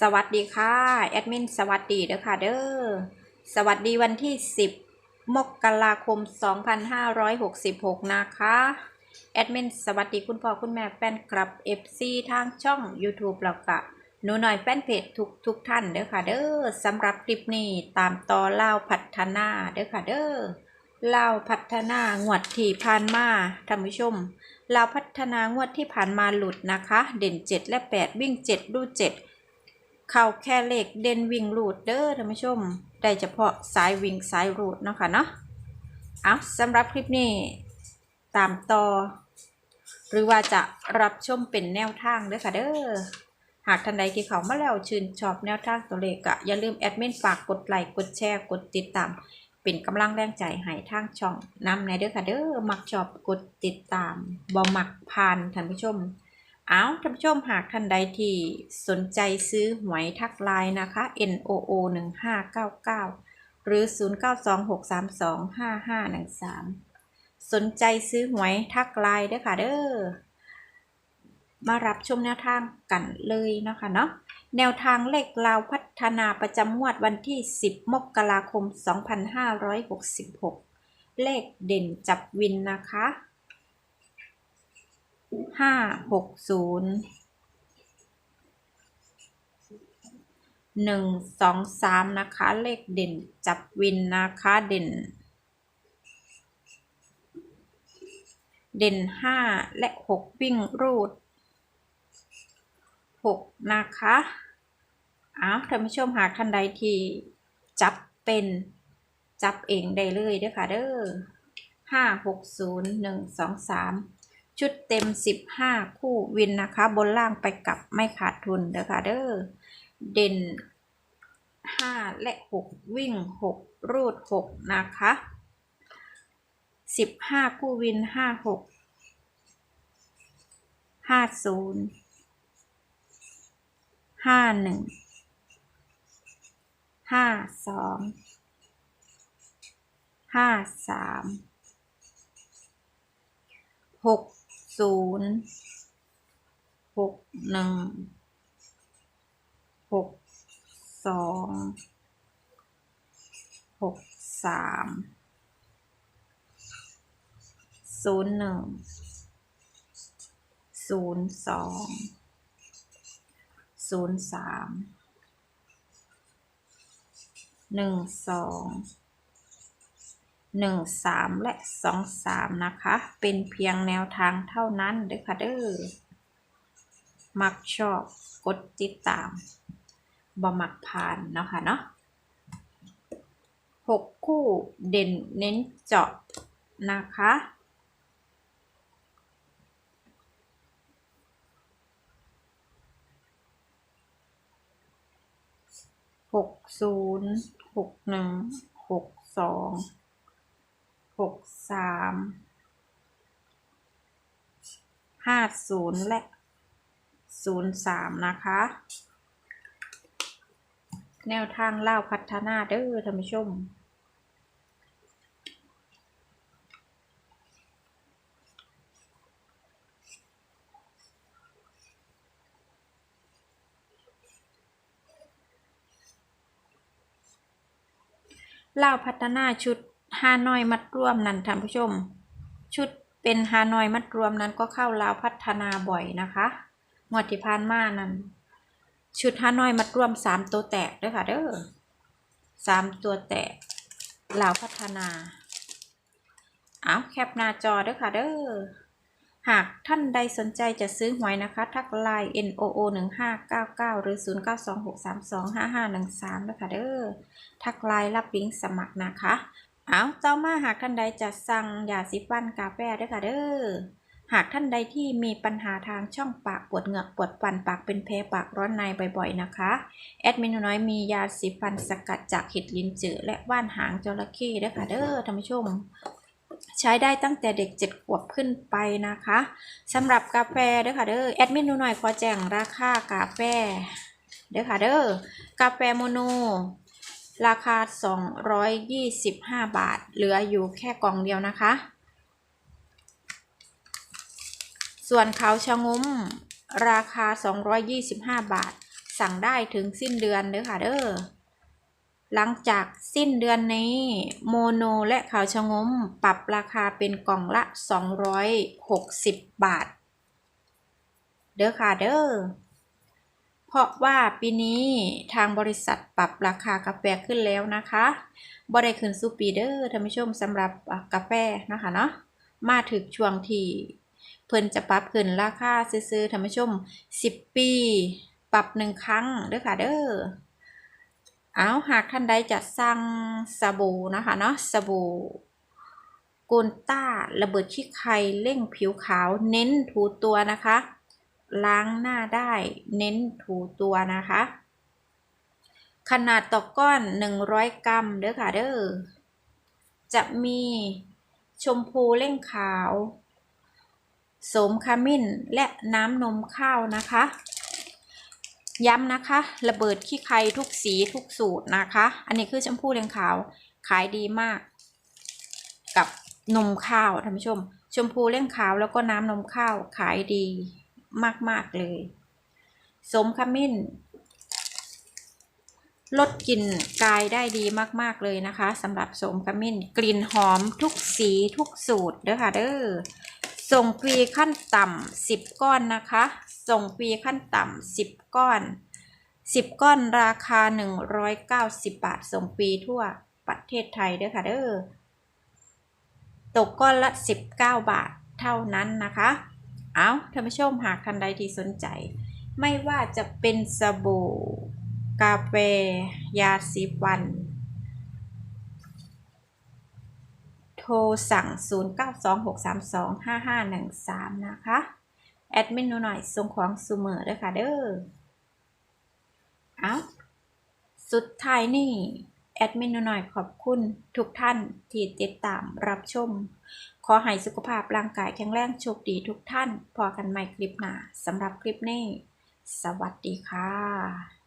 สวัสดีค่ะแอดมินสวัสดีเด้อค่ะเด้อสวัสดีวันที่ 10 มกราคม 2566 นะคะแอดมินสวัสดีคุณพ่อคุณแม่แฟนคลับ FC ทางช่อง YouTube แล้วก็หนูหน่อยแฟนเพจทุกทุกท่านเด้อค่ะเด้อสำหรับคลิปนี้ตามต่อเล่าพัฒนาเด้อค่ะเด้อเล่าพัฒนางวดที่ผ่านมาท่านผู้ชมเราพัฒนางวดที่ผ่านมาหลุดนะคะ เด่น 7 และ 8 วิ่ง 7 ดู 7 เข้าแค่เลขเด่นวิ่งรูดเด้อท่านผู้ชม ได้เฉพาะสายวิ่งสายรูดเนาะค่ะเนาะเอาสำหรับคลิปนี้ตามต่อ หรือว่าจะรับชมเป็นแนวทางเด้อค่ะเด้อหากท่านใดที่เขามาแล้วชื่นชอบแนวทางตัวเลขก็อย่าลืมแอดมินฝากกดไลค์กดแชร์กดติดตามเป็นกำลังแรงใจให้ทางช่องนำในเด้อค่ะเด้อมักชอบกดติดตามบ่มักผ่านท่านผู้ชม เอาท่านผู้ชมหากท่านใดที่สนใจซื้อหวยทักไลน์นะคะ N O O 1599 หรือ 0926325513 สนใจซื้อหวยทักไลน์ด้ค่ะเด้อ มารับชมแนวทางกันเลยนะคะเนาะ แนวทางเลขลาวพัฒนาประจำงวดวันที่ 10 มกราคม 2566 เลขเด่นจับวินนะคะ ห้าหกศูนย์หนึ่งสองสามนะคะ เลขเด่นจับวินนะคะเด่น เด่นห้าและหกวิ่งรูดหกนะคะอ้าวท่านผู้ชมหากท่านใดที่จับเป็นจับเองได้เลยเด้อค่ะเด้อห้าหกศูนย์หนึ่งสองสาม ชุดเต็ม 15 คู่วินนะคะ บนล่างไปกลับไม่ขาดทุนเด้อค่ะเด้อเด่น 5 และ 6 วิ่ง 6 รูด 6 นะคะ 15 คู่วิน 5 6 50 51 52 53หก ศูนย์หกหนึ่งหกสองหกสามศูนย์หนึ่งศูนย์สองศูนย์สามหนึ่งสอง หนึ่งสามและสองสามนะคะ เป็นเพียงแนวทางเท่านั้นเด้อค่ะเด้อ มักชอบกดติดตามบ่มักผ่านเนาะค่ะเนาะหกคู่เด่นเน้นเจาะนะคะ หกศูนย์หกหนึ่งหกสอง หกสามห้าศูนย์และศูนย์สามนะคะ แนวทางเล่าพัฒนาเด้อท่านผู้ชมเล่าพัฒนาชุด ฮานอยมัดรวมนั้นท่านผู้ชม ชุดเป็นฮานอยมัดรวมนั้นก็เข้าลาวพัฒนาบ่อยนะคะงวดที่ผ่านมานั้น ชุดฮานอยมัดรวมสามตัวแตกด้อค่ะเด้อสามตัวแตกลาวพัฒนาเอาแคปหน้าจอด้อค่ะเด้อหากท่านใดสนใจจะซื้อหวยนะคะ ทักไลน์ n o o 1 5 9 9 หรือ 0 9 2 6 3 2 5 5 1 3ด้วยค่ะเด้อ ทักไลน์รับลิงก์สมัครนะคะ เอาต่อมาหากท่านใดจะสั่งยาสีฟันกาแฟด้วยค่ะเด้อ หากท่านใดที่มีปัญหาทางช่องปากปวดเหงือกปวดฟันปากเป็นแผลปากร้อนในบ่อยๆนะคะ แอดมินน้อยมียาสีฟันสกัดจากเห็ดลินจือและว่านหางจระเข้ด้วยค่ะเด้อท่านผู้ชมใช้ได้ตั้งแต่เด็ก 7 ขวบขึ้นไปนะคะสำหรับกาแฟเด้อค่ะเด้อแอดมินหน่อยขอแจ้งราคากาแฟเด้อค่ะเด้อกาแฟโมโน ราคา 225 บาท เหลืออยู่แค่กล่องเดียวนะคะ ส่วนเขาชะงมราคา 225 บาท สั่งได้ถึงสิ้นเดือนเด้อค่ะเด้อ หลังจากสิ้นเดือนนี้โมโนและขาวชะงมปรับราคาเป็นกล่องละ 260 บาท เด้อค่ะเด้อ เพราะว่าปีนี้ทางบริษัทปรับราคากาแฟขึ้นแล้วนะคะบ่ได้ขึ้นสูปีเดอร์ท่านผู้ชมสำหรับกาแฟนะคะเนาะมาถึงช่วงที่เพิ่นจะปรับขึ้นราคาซื้อๆท่านผู้ชม 10 ปี ปรับหนึ่งครั้งเด้อค่ะเด้อเอาหากท่านใดจะสั่งสบู่นะคะเนาะสบู่กูนต้าระเบิดขี้ไข่เร่งผิวขาวเน้นถูตัวนะคะ ล้างหน้าได้ เน้นถูตัวนะคะ ขนาดต่อก้อน 100 กรัมเด้อค่ะเด้อจะมีชมพูเร่งขาวโสมขมิ้นและน้ำนมข้าวนะคะ ย้ำนะคะ ระเบิดขี้ใครทุกสีทุกสูตรนะคะ อันนี้คือชมพูเร่งขาวขายดีมาก กับนมข้าวท่านผู้ชม ชมพูเร่งขาวแล้วก็น้ำนมข้าวขายดี มาก ๆ เลย สมขมิ้น ลดกลิ่นกายได้ดีมาก ๆ เลยนะคะสำหรับสมขมิ้น กลิ่นหอมทุกสีทุกสูตรเด้อค่ะเด้อส่งฟรีขั้นต่ำสิบก้อนนะคะ ส่งฟรีขั้นต่ำสิบก้อน สิบก้อนราคาหนึ่งร้อยเก้าสิบบาท ส่งฟรีทั่วประเทศไทยเด้อค่ะเด้อ ตกก้อนละสิบเก้าบาทเท่านั้นนะคะ เอาท่านผู้ชมหากท่านใดที่สนใจ ไม่ว่าจะเป็นสบู่ กาแฟ ยาสีฟัน โทรสั่ง 0926325513 นะคะ แอดมินหนูหน่อยส่งของซูเมอร์ด้วยค่ะเด้อ เอาสุดท้ายนี่ แอดมินหน่อยขอบคุณทุกท่านที่ติดตามรับชม ขอให้สุขภาพร่างกายแข็งแรงโชคดีทุกท่าน พอกันใหม่คลิปหน้าสำหรับคลิปนี้ สวัสดีค่ะ